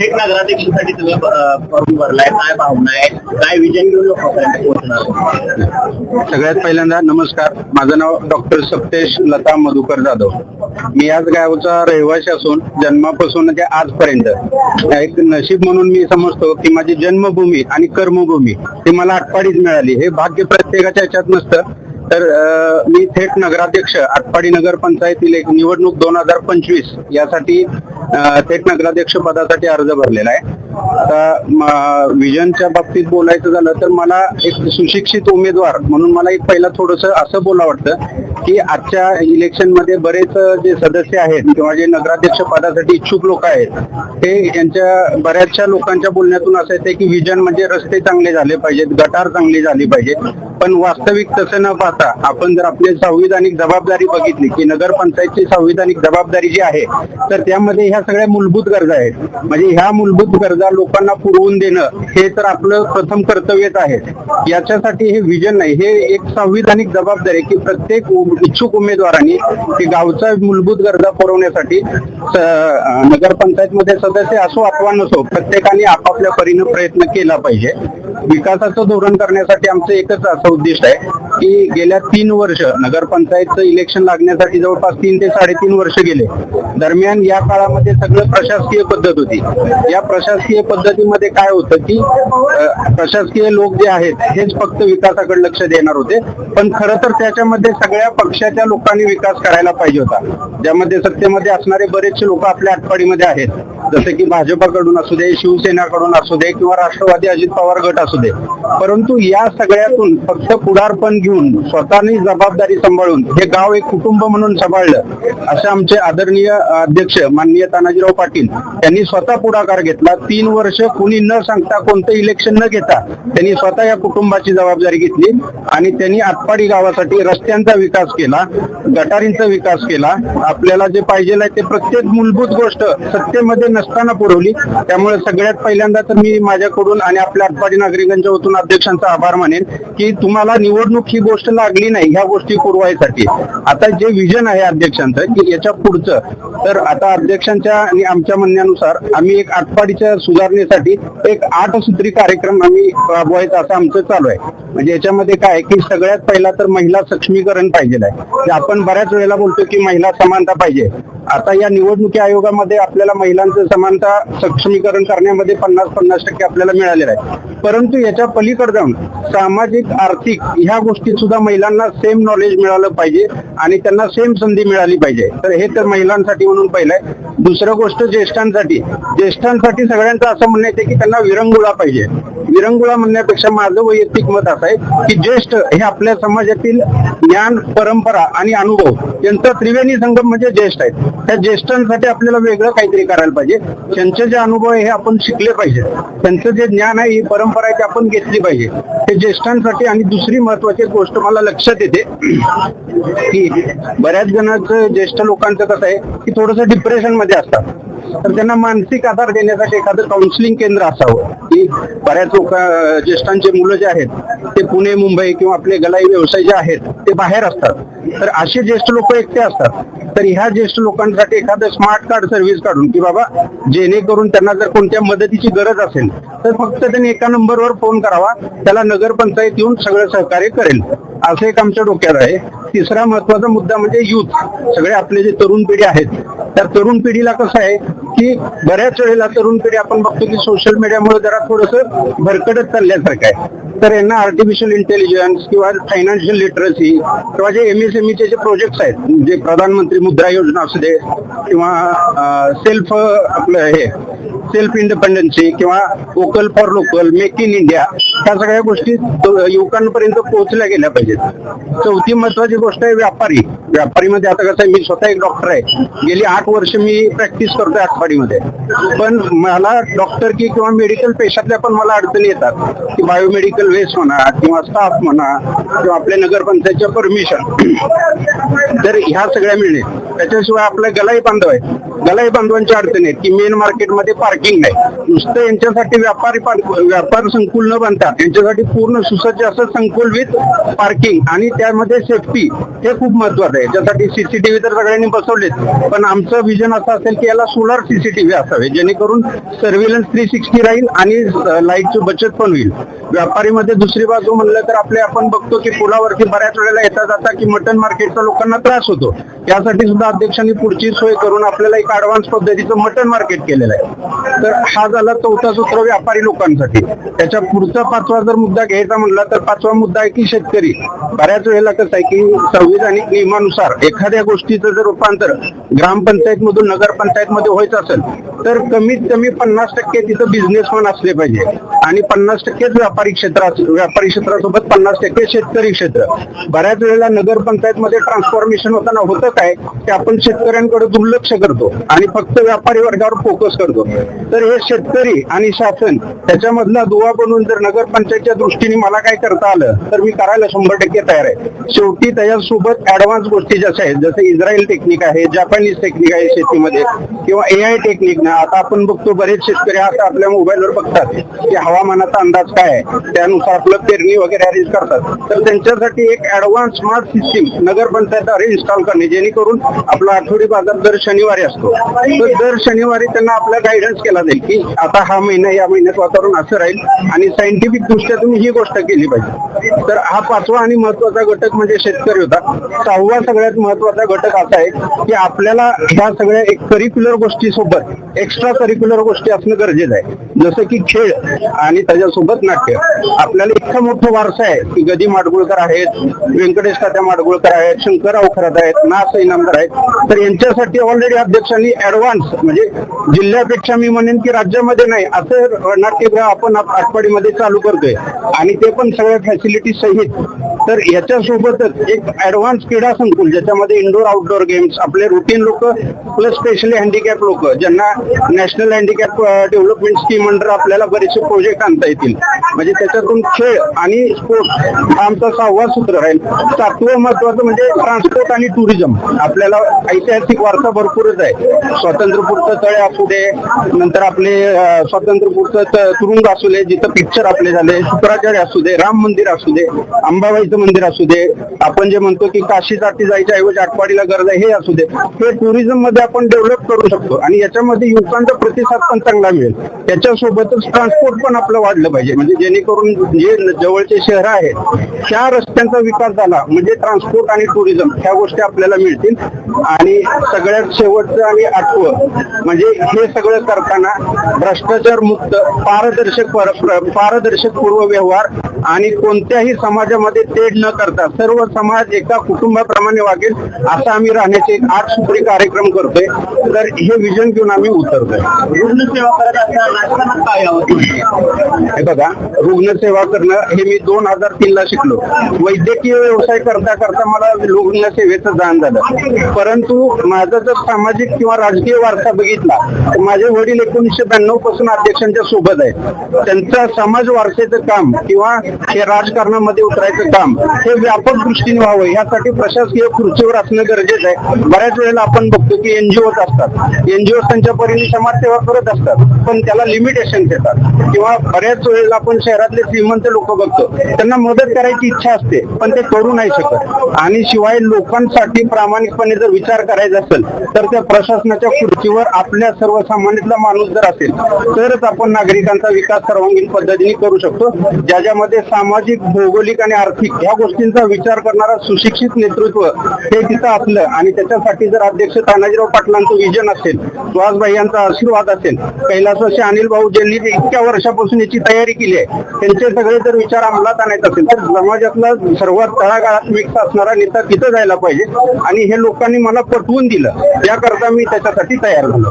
थेट नगराध्यक्षासाठी तुम्ही फॉर्म भरलाय काय भावना आहे? काय विजन घेऊन लोकांपर्यंत पोहोचणार? सगळ्यात पहिल्यांदा नमस्कार. माझं नाव डॉक्टर सप्तेश लता मधुकर जाधव. मी याच गावचा रहिवासी असून जन्मापासून ते आजपर्यंत एक नशीब म्हणून मी समजतो की माझी जन्मभूमी आणि कर्मभूमी ही मला आटपाडीच मिळाली. हे भाग्य प्रत्येकाच्या ह्याच्यात नसतं. तर मी थेट नगराध्यक्ष आटपाडी नगर पंचायतील एक निवडणूक दोन हजार पंचवीस यासाठी थेट नगराध्यक्ष पदासाठी अर्ज भरलेला आहे. विजनच्या बाबतीत बोलायचं झालं तर मला एक सुशिक्षित उमेदवार म्हणून मला एक पहिला थोडस असं बोला वाटतं की आजच्या इलेक्शनमध्ये बरेच जे सदस्य आहेत किंवा जे नगराध्यक्ष पदासाठी इच्छुक लोक आहेत ते यांच्या बऱ्याचशा लोकांच्या बोलण्यातून असं येते की विजन म्हणजे रस्ते चांगले झाले पाहिजेत गटार चांगली झाली पाहिजेत. पण वास्तविक तसं न पाहता आपण जर आपली संविधानिक जबाबदारी बघितली की नगरपंचायतची संविधानिक जबाबदारी जी आहे तर त्यामध्ये ह्या सगळ्या मूलभूत गरजा आहेत. म्हणजे ह्या मूलभूत गरजा लोकांना पुरवून देणं हे तर आपलं प्रथम कर्तव्यच आहे. याच्यासाठी हे विजन नाही. हे एक संविधानिक जबाबदारी आहे की प्रत्येक इच्छुक उमेदवारांनी गावचा मूलभूत गरजा पुरवण्यासाठी स- नगरपंचायतमध्ये सदस्य असो अथवा नसो प्रत्येकाने आपापल्या परीने प्रयत्न केला पाहिजे. विकासाचं धोरण करण्यासाठी आमचं एकच असं उद्दिष्ट आहे की गेल्या तीन वर्ष नगरपंचायतचं इलेक्शन लागण्यासाठी जवळपास तीन ते साडेतीन वर्ष गेले. दरम्यान या काळामध्ये सगळं प्रशासकीय पद्धत होती. या प्रशासकीय पद्धतीमध्ये काय होतं की प्रशासकीय लोक जे आहेत हेच फक्त विकासाकडे लक्ष देणार होते. पण खरं तर त्याच्यामध्ये सगळ्या पक्षाच्या लोकांनी विकास करायला पाहिजे होता. ज्यामध्ये सत्तेमध्ये असणारे बरेचसे लोक आपल्या आटपाडीमध्ये आहेत. जसे की भाजपाकडून असू दे शिवसेनाकडून असू दे किंवा राष्ट्रवादी अजित पवार गट असू दे. परंतु या सगळ्यातून फक्त पुढारपण घेऊन स्वतःनी जबाबदारी सांभाळून हे गाव एक कुटुंब म्हणून सांभाळलं असे आमचे आदरणीय अध्यक्ष माननीय तानाजीराव पाटील यांनी स्वतः पुढाकार घेतला. तीन वर्ष कुणी न सांगता कोणतं इलेक्शन न घेता त्यांनी स्वतः या कुटुंबाची जबाबदारी घेतली आणि त्यांनी आटपाडी गावासाठी रस्त्यांचा विकास केला गटारींचा विकास केला. आपल्याला जे पाहिजे आहे ते प्रत्येक मूलभूत गोष्ट सत्तेमध्ये नसताना पुरवली. त्यामुळे सगळ्यात पहिल्यांदा तर मी माझ्याकडून आणि आपल्या आटपाडी नागरिकांच्या वतून अध्यक्षांचा आभार मानेन की तुम्हाला निवडणूक ही गोष्ट लागली नाही ह्या गोष्टी पुरवायसाठी. आता जे विजन आहे अध्यक्षांचं की याच्या पुढचं तर आता अध्यक्षांच्या आणि आमच्या म्हणण्यानुसार आम्ही एक आटपाडीच्या सुधारणेसाठी एक आठ सूत्री कार्यक्रम आम्ही राबवायचा असं आमचं चालू आहे. म्हणजे याच्यामध्ये काय आहे की सगळ्यात पहिला तर महिला सक्षमीकरण पाहिजे आहे. म्हणजे आपण बऱ्याच वेळेला बोलतो की महिला समानता पाहिजे. आता या निवडणुकी आयोगामध्ये आपल्याला महिलांचं समानता सक्षमीकरण करण्यामध्ये पन्नास पन्नास टक्के आपल्याला मिळालेलं आहे. परंतु याच्या पलीकडे जाऊन सामाजिक आर्थिक ह्या गोष्टीत सुद्धा महिलांना सेम नॉलेज मिळालं पाहिजे. आणि त्यांना सेम संधी मिळाली पाहिजे. तर हे तर महिलांसाठी म्हणून पहिलं आहे. दुसरं गोष्ट ज्येष्ठांसाठी. ज्येष्ठांसाठी सगळ्यांचं असं म्हणणं येते की त्यांना विरंगुळा पाहिजे. विरंगुळा म्हणण्यापेक्षा माझं वैयक्तिक मत असं आहे की ज्येष्ठ हे आपल्या समाजातील ज्ञान परंपरा आणि अनुभव यांचा त्रिवेणी संगम म्हणजे ज्येष्ठ आहेत. त्या ज्येष्ठांसाठी आपल्याला वेगळं काहीतरी करायला पाहिजे. त्यांचे जे अनुभव आहे हे आपण शिकले पाहिजे. त्यांचं जे ज्ञान आहे ही परंपरा आहे ती आपण घेतली पाहिजे. हे ज्येष्ठांसाठी आणि दुसरी महत्वाची गोष्ट मला लक्षात येते की बऱ्याच जणांचं ज्येष्ठ लोकांचं कसं आहे की थोडस डिप्रेशनमध्ये असतात. तर त्यांना मानसिक आधार देण्यासाठी एखादं काउन्सिलिंग केंद्र असावं. की बऱ्याच लोक ज्येष्ठांचे मुलं जे आहेत ते पुणे मुंबई किंवा आपले गलाई व्यवसाय जे आहेत ते बाहेर असतात. तर असे ज्येष्ठ लोक एकटे असतात. तर ह्या ज्येष्ठ लोकांसाठी एखादं स्मार्ट कार्ड सर्व्हिस काढून की बाबा जेणेकरून त्यांना जर कोणत्या मदतीची गरज असेल तर फक्त त्यांनी एका नंबरवर फोन करावा. त्याला नगरपंचायत येऊन सगळं सहकार्य करेल. असं एक आमच्या डोक्यात आहे. तिसरा महत्त्वाचा मुद्दा म्हणजे युथ सगळे आपले जे तरुण पिढी आहेत त्या तरुण पिढीला कसं आहे की बऱ्याच वेळेला तरुण पिढी आपण बघतो की सोशल मीडियामुळे जरा थोडस भरकटत चालल्यासारखं आहे. तर यांना आर्टिफिशियल इंटेलिजन्स किंवा फायनान्शियल लिटरसी किंवा जे एमएसएमईचे जे प्रोजेक्ट्स आहेत जे प्रधानमंत्री मुद्रा योजना असू दे किंवा सेल्फ आपलं हे सेल्फ इंडिपेंडन्सी किंवा vocal for local make in India ह्या सगळ्या गोष्टी युवकांपर्यंत पोहोचल्या गेल्या पाहिजेत. चौथी महत्वाची गोष्ट आहे व्यापारी. व्यापारीमध्ये आता कसं आहे मी स्वतः एक डॉक्टर आहे. गेली आठ वर्ष मी प्रॅक्टिस करतोय आठवाडीमध्ये. पण मला डॉक्टर की किंवा मेडिकल पेशातल्या पण मला अडचणी येतात. की बायोमेडिकल वेस्ट म्हणा किंवा स्टाफ म्हणा किंवा आपल्या नगरपंचायतच्या परमिशन तर ह्या सगळ्या मिळणे. त्याच्याशिवाय आपल्या गलाई बांधव आहे. गलाई बांधवांच्या अडचणी आहेत की मेन मार्केटमध्ये पार्किंग नाही. नुसतं यांच्यासाठी व्यापारी व्यापार संकुल न बांधता यांच्यासाठी पूर्ण सुसज्ज असं संकुल विथ पार्किंग आणि त्यामध्ये सेफ्टी हे खूप महत्वाचं आहे. याच्यासाठी सीसीटीव्ही तर सगळ्यांनी बसवलेत. पण आमचं विजन असं असेल की याला सोलार सीसीटीव्ही असावे जेणेकरून सर्व्हिलन्स थ्री सिक्स्टी राहील आणि लाईटची बचत पण होईल. व्यापारीमध्ये दुसरी बाजू म्हणलं तर आपले आपण बघतो की पुलावरती बऱ्याच वेळेला येता जाता की मटन मार्केटचा लोकांना त्रास होतो. यासाठी सुद्धा अध्यक्षांनी पुढची सोय करून आपल्याला एक ऍडव्हान्स पद्धतीचं मटन मार्केट केलेलं आहे. तर हा झाला चौथा सूत्र व्यापारी लोकांसाठी. त्याच्या पुढचा पाचवा जर मुद्दा घ्यायचा म्हणला तर पाचवा मुद्दा आहे की शेतकरी. बऱ्याच वेळेला कसं आहे की संविधानिक नियमानुसार एखाद्या गोष्टीचं जर रूपांतर ग्रामपंचायत मधून नगरपंचायत मध्ये व्हायचं असेल तर कमीत कमी पन्नास टक्के तिथं बिझनेसमॅन असले पाहिजे. आणि पन्नास टक्केच व्यापारी क्षेत्र व्यापारी क्षेत्रासोबत पन्नास टक्के शेतकरी क्षेत्र. बऱ्याच वेळेला नगरपंचायत मध्ये ट्रान्सफॉर्मेशन होताना होतं काय ते आपण शेतकऱ्यांकडे दुर्लक्ष करतो आणि फक्त व्यापारी वर्गावर फोकस करतो. तर हे शेतकरी आणि शासन त्याच्यामधला दुवा बनवून जर नगरपंचायतच्या दृष्टीने मला काय करता आलं तर मी करायला शंभर टक्के तयार आहे. शेवटी त्याच्यासोबत ऍडव्हान्स गोष्टी जशा आहेत जसं इस्रायल टेक्निक आहे जपानीज टेक्निक आहे शेतीमध्ये किंवा ए आय टेक्निक ना. आता आपण बघतो बरेच शेतकरी आता आपल्या मोबाईलवर बघतात की हवामानाचा अंदाज काय आहे? त्यानुसार आपलं पेरणी वगैरे अरेंज करतात. तर त्यांच्यासाठी एक ऍडव्हान्स स्मार्ट सिस्टीम नगरपंचायत इन्स्टॉल करणे जेणेकरून आपला आठवडी बाजार दर शनिवारी असतो. तर दर शनिवारी त्यांना आपला गायडन्स केला जाईल की आता हा महिना या महिन्यात वातावरण असं राहील आणि सायंटिफिक दृष्ट्या तुम्ही ही गोष्ट केली पाहिजे. तर हा पाचवा आणि महत्त्वाचा घटक म्हणजे शेतकरी होता. सहावा सगळ्यात महत्त्वाचा घटक असा आहे की आपल्याला ह्या सगळ्या एक करिक्युलर गोष्टी सोबत एक्स्ट्रा करिक्युलर गोष्टी असणं गरजेचं आहे. जसं की खेळ. आणि त्याच्यासोबत नाट्य. आपल्याला इतकं मोठं वारसा आहे की गदी माडगुळकर आहेत व्यंकटेश तात्या माडगुळकर आहेत शंकरराव खरात आहेत नास इनामदार आहेत. तर यांच्यासाठी ऑलरेडी अध्यक्षांनी ऍडव्हान्स म्हणजे जिल्ह्यापेक्षा मी म्हणेन की राज्यामध्ये नाही असं नाट्यगृह आपण आट- आटपाडीमध्ये चालू करतोय. आणि ते पण सगळ्या फॅसिलिटी सहित तर याच्या सोबतच एक ऍडव्हान्स क्रीडा संकुल ज्याच्यामध्ये इंडोर आउटडोर गेम्स आपले रुटीन लोक प्लस स्पेशली हँडिकॅप लोक ज्यांना national handicap development scheme under आपल्याला बरेचसे प्रोजेक्ट आणता येतील. म्हणजे त्याच्यातून खेळ आणि स्पोर्ट्स हा आमचा सहावा सूत्र राहील सातवं महत्वाचं म्हणजे ट्रान्सपोर्ट आणि टुरिझम आपल्याला ऐतिहासिक वारसा भरपूरच आहे. स्वातंत्र्यपूरचं तळे असू दे नंतर आपले स्वातंत्र्यपूरचं तुरुंग असू दे जिथं पिक्चर आपले झाले शुक्राचार्य असू दे राम मंदिर असू दे अंबाबाई अंबाबाईचं मंदिर असू दे आपण जे म्हणतो की काशी जाती जायच्या ऐवजी आटपाडीला गरज आहे हे असू दे. हे टुरिझममध्ये आपण डेव्हलप करू शकतो आणि याच्यामध्ये युवकांचा प्रतिसाद पण चांगला मिळेल. त्याच्यासोबतच ट्रान्सपोर्ट पण आपलं वाढलं पाहिजे. म्हणजे जेणेकरून जे जवळचे शहर आहेत त्या रस्त्यांचा विकास झाला म्हणजे ट्रान्सपोर्ट आणि टुरिझम ह्या गोष्टी आपल्याला मिळतील. आणि सगळ्यात शेवटचं आणि आठवं म्हणजे हे सगळं करताना भ्रष्टाचार मुक्त पारदर्शक पारदर्शक पूर्व व्यवहार आणि कोणत्याही समाजामध्ये तेढ न करता सर्व समाज एका कुटुंबाप्रमाणे वागेल असा आम्ही राहण्याचे एक आठ सूत्री कार्यक्रम करतोय. तर हे विजन घेऊन आम्ही उतरतोय. रुग्णसेवा करत असताना काय हे बघा रुग्णसेवा करणं हे मी दोन हजार तीन ला शिकलो. वैद्यकीय व्यवसाय करता करता मला रुग्णसेवेचं जाण झालं. परंतु माझा जर सामाजिक किंवा राजकीय वारसा बघितला तर माझे वडील एकोणीसशे ब्याण्णवपासून अध्यक्षांच्या सोबत आहेत. त्यांचं समाज वारसेचं काम किंवा हे राजकारणामध्ये उतरायचं काम हे व्यापक दृष्टीने व्हावं. यासाठी प्रशासकीय खुर्चीवर असणं गरजेचं आहे. बऱ्याच वेळेला आपण बघतो की एनजीओ असतात. एनजीओ त्यांच्या परीने समाजसेवा करत असतात. पण त्याला लिमिटेशन देतात. किंवा बऱ्याच वेळेला आपण शहरातले श्रीमंत लोक बघतो. त्यांना मदत करायची इच्छा असते पण ते करू नाही शकत. आणि शिवाय लोकांसाठी प्रामाणिकपणे जर विचार करायचा असेल तर त्या प्रशासनाच्या खुर्चीवर आपल्या सर्वसामान्यातला माणूस जर असेल तरच आपण नागरिकांचा विकास सर्वांगीण पद्धतीने करू शकतो. ज्याच्यामध्ये सामाजिक भौगोलिक आणि आर्थिक या गोष्टींचा विचार करणारा सुशिक्षित नेतृत्व हे तिथं असलं आणि त्याच्यासाठी जर अध्यक्ष तानाजीराव पाटलांचं विजन असेल सुहासभाई यांचा आशीर्वाद असेल कैलासवासी अनिल भाऊ ज्यांनी इतक्या वर्षापासून याची तयारी केली आहे त्यांचे सगळे जर विचार अंमलात आणायचे असेल तर समाजातला सर्वात तळागाळात मिक्स असणारा नेता तिथं जायला पाहिजे आणि हे लोकांनी मला पटवून दिलं. याकरता मी त्याच्यासाठी तयार झालो.